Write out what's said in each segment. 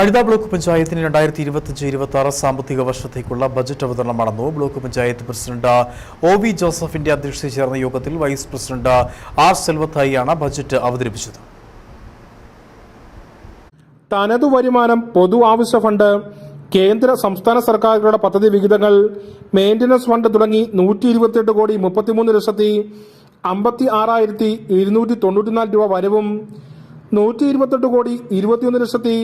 അഴുത block പഞ്ചായത്തിന് രണ്ടായിരത്തി ഇരുപത്തിയഞ്ച് ഇരുപത്തി ആറ് സാമ്പത്തിക വർഷത്തേക്കുള്ള ബജറ്റ് അവതരണം നടന്നു. Block panchayat president O V ജോസഫിന്റെ അധ്യക്ഷതയിൽ ചേർന്ന യോഗത്തിൽ വൈസ് പ്രസിഡന്റ് ആർ സെൽവത്തായിയാണ് ബജറ്റ് അവതരിപ്പിച്ചത്. തനതു വരുമാനം പൊതു ആവശ്യ ഫണ്ട് കേന്ദ്ര സംസ്ഥാന സർക്കാരുകളുടെ പദ്ധതി വിഹിതങ്ങൾ മെയിന്റനൻസ് ഫണ്ട് തുടങ്ങി നൂറ്റി ഇരുപത്തിയെട്ട് കോടി മുപ്പത്തിമൂന്ന് ലക്ഷത്തി അമ്പത്തി ആറായിരത്തി ഇരുന്നൂറ്റി തൊണ്ണൂറ്റിനാല് രൂപ വരവും നൂറ്റി ഇരുപത്തെട്ട് കോടി ഇരുപത്തിയൊന്ന് ലക്ഷത്തി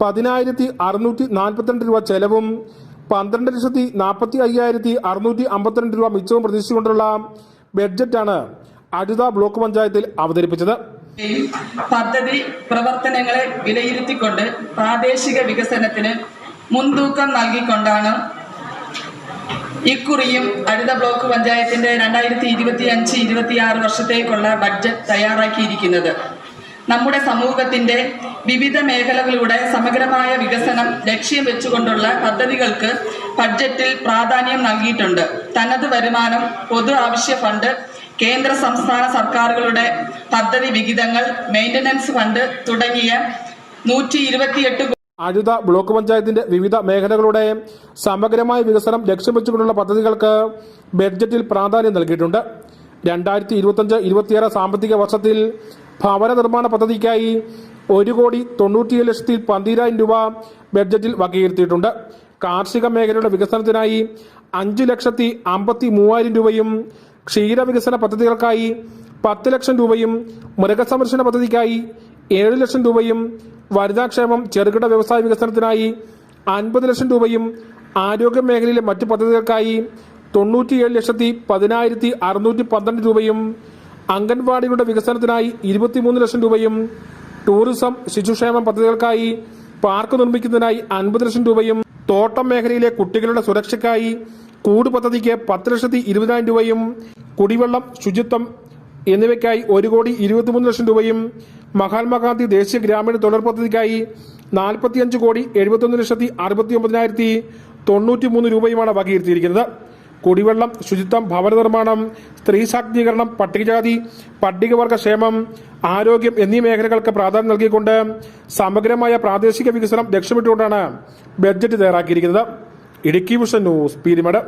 പതിനായിരത്തി അറുന്നൂറ്റി നാൽപ്പത്തിരണ്ട് രൂപ ചെലവും പന്ത്രണ്ട് ലക്ഷത്തി നാൽപ്പത്തി അയ്യായിരത്തി അറുന്നൂറ്റി അമ്പത്തിരണ്ട് രൂപ മിച്ചവും പ്രതീക്ഷിച്ചുകൊണ്ടുള്ള ബഡ്ജറ്റാണ് അടുത്ത ബ്ലോക്ക് പഞ്ചായത്തിൽ അവതരിപ്പിച്ചത്. പദ്ധതി പ്രവർത്തനങ്ങളെ വിലയിരുത്തിക്കൊണ്ട് പ്രാദേശിക വികസനത്തിന് മുൻതൂക്കം നൽകിക്കൊണ്ടാണ് ഇക്കുറിയും അടുത്ത ബ്ലോക്ക് പഞ്ചായത്തിന്റെ രണ്ടായിരത്തി ഇരുപത്തി അഞ്ച് ഇരുപത്തിയാറ് വർഷത്തേക്കുള്ള ബഡ്ജറ്റ് തയ്യാറാക്കിയിരിക്കുന്നത്. നമ്മുടെ സമൂഹത്തിന്റെ വിവിധ മേഖലകളുടെ സമഗ്രമായ വികസനം ലക്ഷ്യം വെച്ചുകൊണ്ടുള്ള പദ്ധതികൾക്ക് ബഡ്ജറ്റിൽ പ്രാധാന്യം നൽകിയിട്ടുണ്ട്. തനത് വരുമാനം പൊതു ആവശ്യ ഫണ്ട് കേന്ദ്ര സംസ്ഥാന സർക്കാരുകളുടെ പദ്ധതി വിഹിതങ്ങൾ മെയിന്റനൻസ് ഫണ്ട് തുടങ്ങിയ നൂറ്റി ഇരുപത്തിയെട്ട് അഴുത ബ്ലോക്ക് പഞ്ചായത്തിന്റെ വിവിധ മേഖലകളുടെ സമഗ്രമായ വികസനം ലക്ഷ്യം വെച്ചുകൊണ്ടുള്ള പദ്ധതികൾക്ക് ബഡ്ജറ്റിൽ പ്രാധാന്യം നൽകിയിട്ടുണ്ട്. രണ്ടായിരത്തി ഇരുപത്തഞ്ച് ഇരുപത്തിയാറ് സാമ്പത്തിക വർഷത്തിൽ ഭവന നിർമ്മാണ പദ്ധതിക്കായി ഒരു കോടി തൊണ്ണൂറ്റിയേഴ് ലക്ഷത്തി പന്തിരായിരം രൂപ ബഡ്ജറ്റിൽ വകയിരുത്തിയിട്ടുണ്ട്. കാർഷിക മേഖലയുടെ വികസനത്തിനായി അഞ്ച് ലക്ഷത്തി അമ്പത്തി മൂവായിരം രൂപയും ക്ഷീരവികസന പദ്ധതികൾക്കായി പത്ത് ലക്ഷം രൂപയും മൃഗസംരക്ഷണ പദ്ധതിക്കായി ഏഴ് ലക്ഷം രൂപയും വനിതാക്ഷേമം ചെറുകിട വ്യവസായ വികസനത്തിനായി അൻപത് ലക്ഷം രൂപയും ആരോഗ്യ മേഖലയിലെ മറ്റു പദ്ധതികൾക്കായി തൊണ്ണൂറ്റിയേഴ് ലക്ഷത്തി പതിനായിരത്തി അറുന്നൂറ്റി പന്ത്രണ്ട് രൂപയും അംഗൻവാടികളുടെ വികസനത്തിനായി ഇരുപത്തിമൂന്ന് ലക്ഷം രൂപയും ടൂറിസം ശിശുക്ഷേമ പദ്ധതികൾക്കായി പാർക്ക് നിർമ്മിക്കുന്നതിനായി അൻപത് ലക്ഷം രൂപയും തോട്ടം മേഖലയിലെ കുട്ടികളുടെ സുരക്ഷയ്ക്കായി കൂട് പദ്ധതിക്ക് പത്ത് ലക്ഷത്തി ഇരുപതിനായിരം രൂപയും കുടിവെള്ളം ശുചിത്വം എന്നിവയ്ക്കായി ഒരു കോടി ഇരുപത്തിമൂന്ന് ലക്ഷം രൂപയും മഹാത്മാഗാന്ധി ദേശീയ ഗ്രാമീണ തൊഴിൽ പദ്ധതിക്കായി നാൽപ്പത്തിയഞ്ച് കോടി എഴുപത്തൊന്ന് ലക്ഷത്തി അറുപത്തി ഒമ്പതിനായിരത്തി തൊണ്ണൂറ്റി രൂപയുമാണ് വകയിരുത്തിയിരിക്കുന്നത്. കുടിവെള്ളം ശുചിത്വം ഭവന നിർമ്മാണം സ്ത്രീ ശാക്തീകരണം പട്ടികജാതി പട്ടികവർഗ ക്ഷേമം ആരോഗ്യം എന്നീ മേഖലകൾക്ക് പ്രാധാന്യം നൽകിക്കൊണ്ട് സമഗ്രമായ പ്രാദേശിക വികസനം ലക്ഷ്യമിട്ടുകൊണ്ടാണ് ബഡ്ജറ്റ് തയ്യാറാക്കിയിരിക്കുന്നത്. Idukki vision news Peerumade.